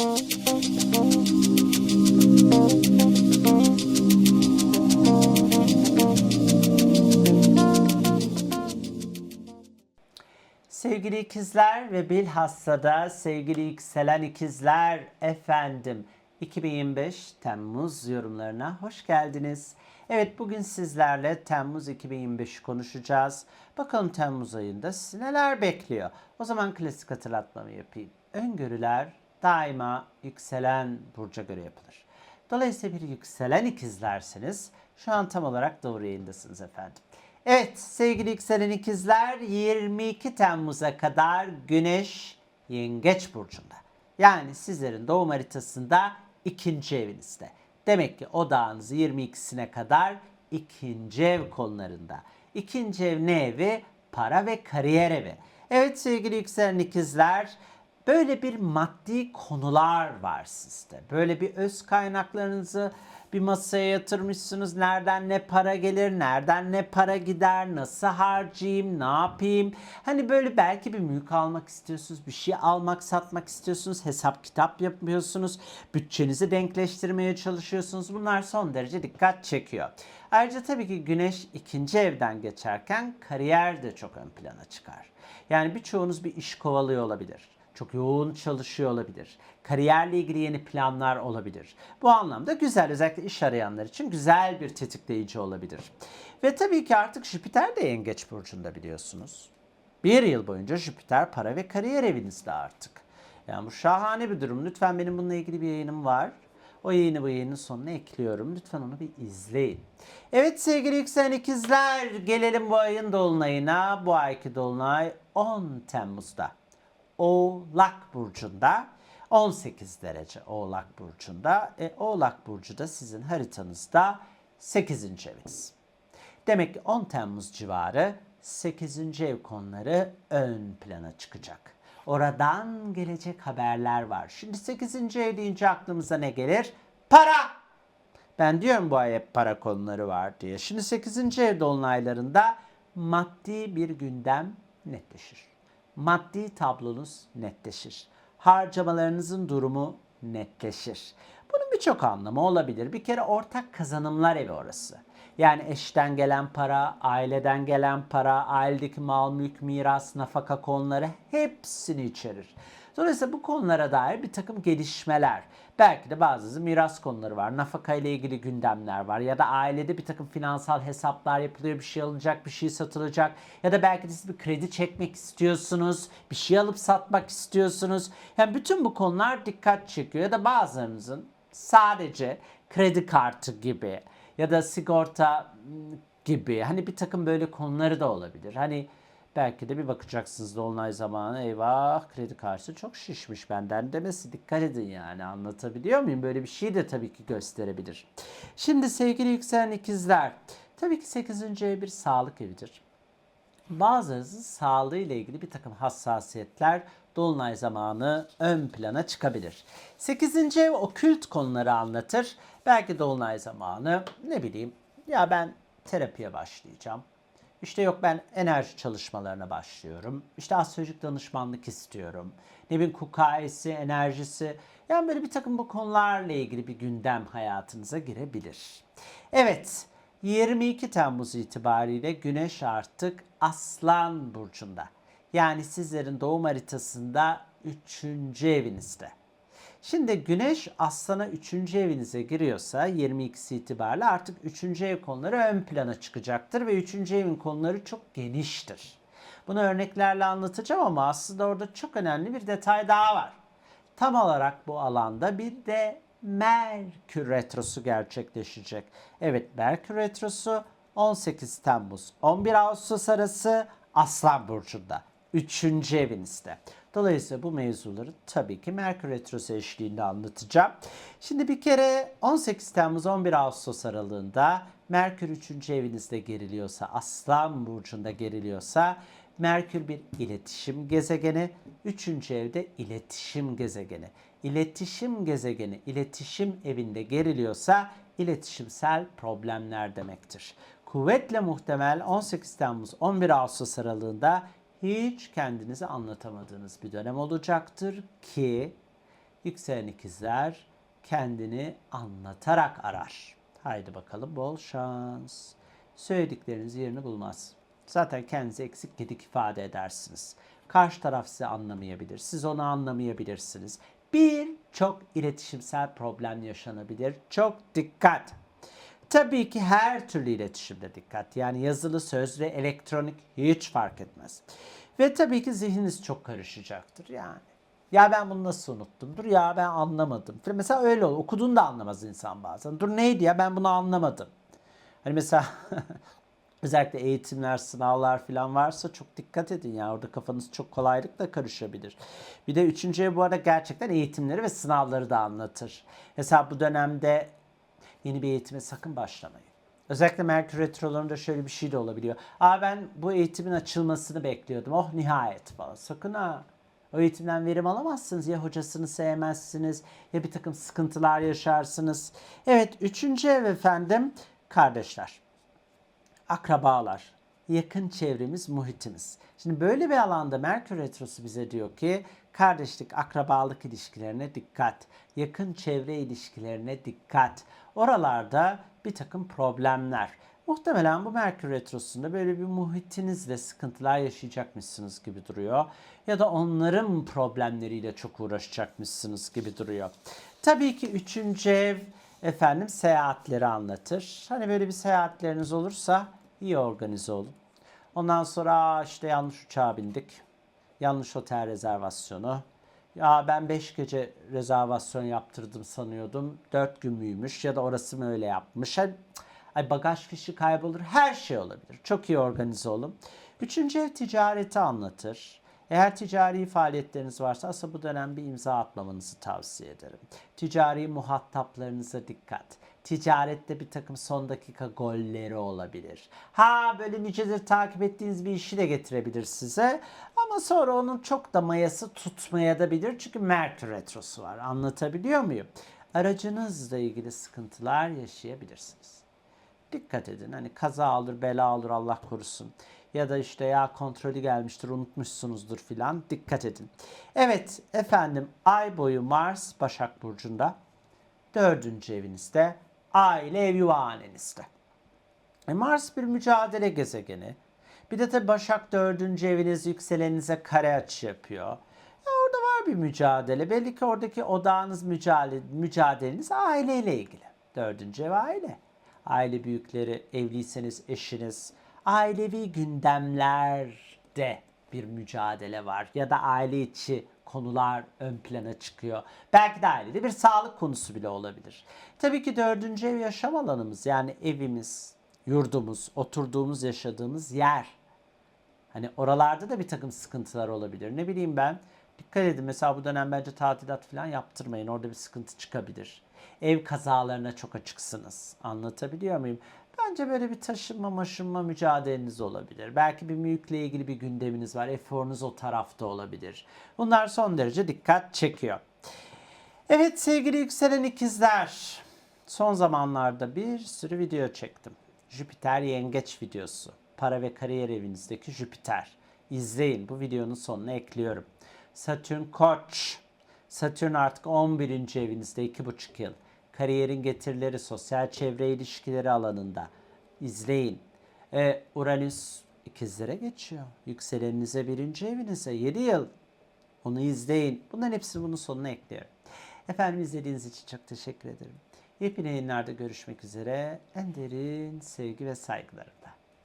Sevgili ikizler ve bilhassa da sevgili yükselen ikizler efendim 2025 Temmuz yorumlarına hoş geldiniz. Evet bugün sizlerle Temmuz 2025 konuşacağız. Bakalım Temmuz ayında sizi neler bekliyor. O zaman klasik hatırlatmamı yapayım. Öngörüler daima yükselen burca göre yapılır. Dolayısıyla bir yükselen ikizlerseniz şu an tam olarak doğru yayındasınız efendim. Evet sevgili yükselen ikizler 22 Temmuz'a kadar Güneş Yengeç Burcu'nda. Yani sizlerin doğum haritasında ikinci evinizde. Demek ki odağınız 22'sine kadar ikinci ev konularında. İkinci ev ne evi? Para ve kariyer evi. Evet sevgili yükselen ikizler böyle bir maddi konular var sizde. Böyle bir öz kaynaklarınızı bir masaya yatırmışsınız. Nereden ne para gelir, nereden ne para gider, nasıl harcayayım, ne yapayım? Hani böyle belki bir mülk almak istiyorsunuz, bir şey almak, satmak istiyorsunuz, hesap kitap yapıyorsunuz, bütçenizi denkleştirmeye çalışıyorsunuz. Bunlar son derece dikkat çekiyor. Ayrıca tabii ki güneş ikinci evden geçerken kariyer de çok ön plana çıkar. Yani birçoğunuz bir iş kovalıyor olabilir çok yoğun çalışıyor olabilir. Kariyerle ilgili yeni planlar olabilir. Bu anlamda güzel özellikle iş arayanlar için güzel bir tetikleyici olabilir. Ve tabii ki artık Jüpiter de Yengeç Burcu'nda biliyorsunuz. Bir yıl boyunca Jüpiter para ve kariyer evinizde artık. Yani bu şahane bir durum. Lütfen benim bununla ilgili bir yayınım var. O yayını bu yayının sonuna ekliyorum. Lütfen onu bir izleyin. Evet sevgili yükselen ikizler gelelim bu ayın dolunayına. Bu ayki dolunay 10 Temmuz'da. Oğlak Burcu'nda 18 derece Oğlak Burcu'nda. E, Oğlak Burcu da sizin haritanızda 8. eviniz. Demek ki 10 Temmuz civarı 8. ev konuları ön plana çıkacak. Oradan gelecek haberler var. Şimdi 8. ev deyince aklımıza ne gelir? Para! Ben diyorum bu ay hep para konuları var diye. Şimdi 8. ev dolunaylarında maddi bir gündem netleşir maddi tablonuz netleşir. Harcamalarınızın durumu netleşir. Bunun birçok anlamı olabilir. Bir kere ortak kazanımlar evi orası. Yani eşten gelen para, aileden gelen para, ailedeki mal, mülk, miras, nafaka konuları hepsini içerir. Dolayısıyla bu konulara dair bir takım gelişmeler, belki de bazı miras konuları var, nafaka ile ilgili gündemler var ya da ailede bir takım finansal hesaplar yapılıyor, bir şey alınacak, bir şey satılacak ya da belki de siz bir kredi çekmek istiyorsunuz, bir şey alıp satmak istiyorsunuz. Yani bütün bu konular dikkat çekiyor ya da bazılarınızın sadece kredi kartı gibi ya da sigorta gibi hani bir takım böyle konuları da olabilir. Hani Belki de bir bakacaksınız dolunay zamanı eyvah kredi kartı çok şişmiş benden demesi dikkat edin yani anlatabiliyor muyum? Böyle bir şey de tabii ki gösterebilir. Şimdi sevgili yükselen ikizler tabii ki 8. ev bir sağlık evidir. Bazılarınızın sağlığı ile ilgili bir takım hassasiyetler dolunay zamanı ön plana çıkabilir. 8. ev okült konuları anlatır. Belki dolunay zamanı ne bileyim ya ben terapiye başlayacağım işte yok ben enerji çalışmalarına başlıyorum. İşte astrolojik danışmanlık istiyorum. Ne bileyim kukayesi, enerjisi. Yani böyle bir takım bu konularla ilgili bir gündem hayatınıza girebilir. Evet 22 Temmuz itibariyle Güneş artık Aslan Burcu'nda. Yani sizlerin doğum haritasında 3. evinizde. Şimdi Güneş Aslan'a 3. evinize giriyorsa 22'si itibariyle artık 3. ev konuları ön plana çıkacaktır ve 3. evin konuları çok geniştir. Bunu örneklerle anlatacağım ama aslında orada çok önemli bir detay daha var. Tam olarak bu alanda bir de Merkür Retrosu gerçekleşecek. Evet Merkür Retrosu 18 Temmuz 11 Ağustos arası Aslan Burcu'nda. 3. evinizde. Dolayısıyla bu mevzuları tabii ki Merkür Retrosu eşliğinde anlatacağım. Şimdi bir kere 18 Temmuz 11 Ağustos aralığında Merkür 3. evinizde geriliyorsa, Aslan Burcu'nda geriliyorsa Merkür bir iletişim gezegeni, 3. evde iletişim gezegeni. İletişim gezegeni, iletişim evinde geriliyorsa iletişimsel problemler demektir. Kuvvetle muhtemel 18 Temmuz 11 Ağustos aralığında hiç kendinizi anlatamadığınız bir dönem olacaktır ki Yükselen ikizler kendini anlatarak arar. Haydi bakalım bol şans. Söyledikleriniz yerini bulmaz. Zaten kendinizi eksik gedik ifade edersiniz. Karşı taraf sizi anlamayabilir. Siz onu anlamayabilirsiniz. Birçok iletişimsel problem yaşanabilir. Çok dikkat. Tabii ki her türlü iletişimde dikkat. Yani yazılı, sözlü, elektronik hiç fark etmez. Ve tabii ki zihniniz çok karışacaktır yani. Ya ben bunu nasıl unuttum? Dur ya ben anlamadım. Mesela öyle olur. Okuduğunu da anlamaz insan bazen. Dur neydi ya ben bunu anlamadım. Hani mesela özellikle eğitimler, sınavlar falan varsa çok dikkat edin ya. Orada kafanız çok kolaylıkla karışabilir. Bir de üçüncü ev bu arada gerçekten eğitimleri ve sınavları da anlatır. Mesela bu dönemde yeni bir eğitime sakın başlamayın. Özellikle Merkür Retrolarında şöyle bir şey de olabiliyor. Aa ben bu eğitimin açılmasını bekliyordum. Oh nihayet falan. Sakın ha. O eğitimden verim alamazsınız. Ya hocasını sevmezsiniz ya bir takım sıkıntılar yaşarsınız. Evet üçüncü ev efendim kardeşler akrabalar, yakın çevremiz, muhitimiz. Şimdi böyle bir alanda Merkür Retrosu bize diyor ki kardeşlik, akrabalık ilişkilerine dikkat, yakın çevre ilişkilerine dikkat. Oralarda bir takım problemler. Muhtemelen bu Merkür Retrosu'nda böyle bir muhitinizle sıkıntılar yaşayacakmışsınız gibi duruyor. Ya da onların problemleriyle çok uğraşacakmışsınız gibi duruyor. Tabii ki üçüncü ev efendim seyahatleri anlatır. Hani böyle bir seyahatleriniz olursa iyi organize olun. Ondan sonra "Aa, işte yanlış uçağa bindik. Yanlış otel rezervasyonu. Ya ben 5 gece rezervasyon yaptırdım sanıyordum. 4 gün müymüş ya da orası mı öyle yapmış. Hani, ay bagaj fişi kaybolur. Her şey olabilir. Çok iyi organize olun. Üçüncü ev ticareti anlatır. Eğer ticari faaliyetleriniz varsa aslında bu dönem bir imza atmamanızı tavsiye ederim. Ticari muhataplarınıza dikkat. Ticarette bir takım son dakika golleri olabilir. Ha böyle nicedir takip ettiğiniz bir işi de getirebilir size. Ama sonra onun çok da mayası tutmaya da bilir. Çünkü Merkür Retrosu var. Anlatabiliyor muyum? Aracınızla ilgili sıkıntılar yaşayabilirsiniz. Dikkat edin. Hani kaza olur, bela olur Allah korusun. Ya da işte ya kontrolü gelmiştir unutmuşsunuzdur filan. Dikkat edin. Evet efendim ay boyu Mars Başak Burcu'nda. Dördüncü evinizde. Aile ev yuvahanenizde. E Mars bir mücadele gezegeni. Bir de tabi Başak dördüncü eviniz yükselenize kare açı yapıyor. Ya orada var bir mücadele. Belli ki oradaki odağınız mücadele, mücadeleniz aileyle ilgili. Dördüncü ev aile. Aile büyükleri, evliyseniz eşiniz, ailevi gündemlerde bir mücadele var. Ya da aile içi konular ön plana çıkıyor. Belki de ailede bir sağlık konusu bile olabilir. Tabii ki dördüncü ev yaşam alanımız yani evimiz, yurdumuz, oturduğumuz, yaşadığımız yer. Hani oralarda da bir takım sıkıntılar olabilir. Ne bileyim ben dikkat edin mesela bu dönem bence tadilat falan yaptırmayın. Orada bir sıkıntı çıkabilir. Ev kazalarına çok açıksınız. Anlatabiliyor muyum? Bence böyle bir taşınma maşınma mücadeleniz olabilir. Belki bir mülkle ilgili bir gündeminiz var. Eforunuz o tarafta olabilir. Bunlar son derece dikkat çekiyor. Evet sevgili yükselen ikizler. Son zamanlarda bir sürü video çektim. Jüpiter yengeç videosu. Para ve kariyer evinizdeki Jüpiter. İzleyin. Bu videonun sonuna ekliyorum. Satürn koç. Satürn artık 11. evinizde 2,5 yıl. Kariyerin getirileri, sosyal çevre ilişkileri alanında. İzleyin. E, Uranüs ikizlere geçiyor. Yükseleninize birinci evinize 7 yıl. Onu izleyin. Bunların hepsini bunun sonuna ekliyorum. Efendim izlediğiniz için çok teşekkür ederim. Yepyeni yayınlarda görüşmek üzere. En derin sevgi ve saygılarım.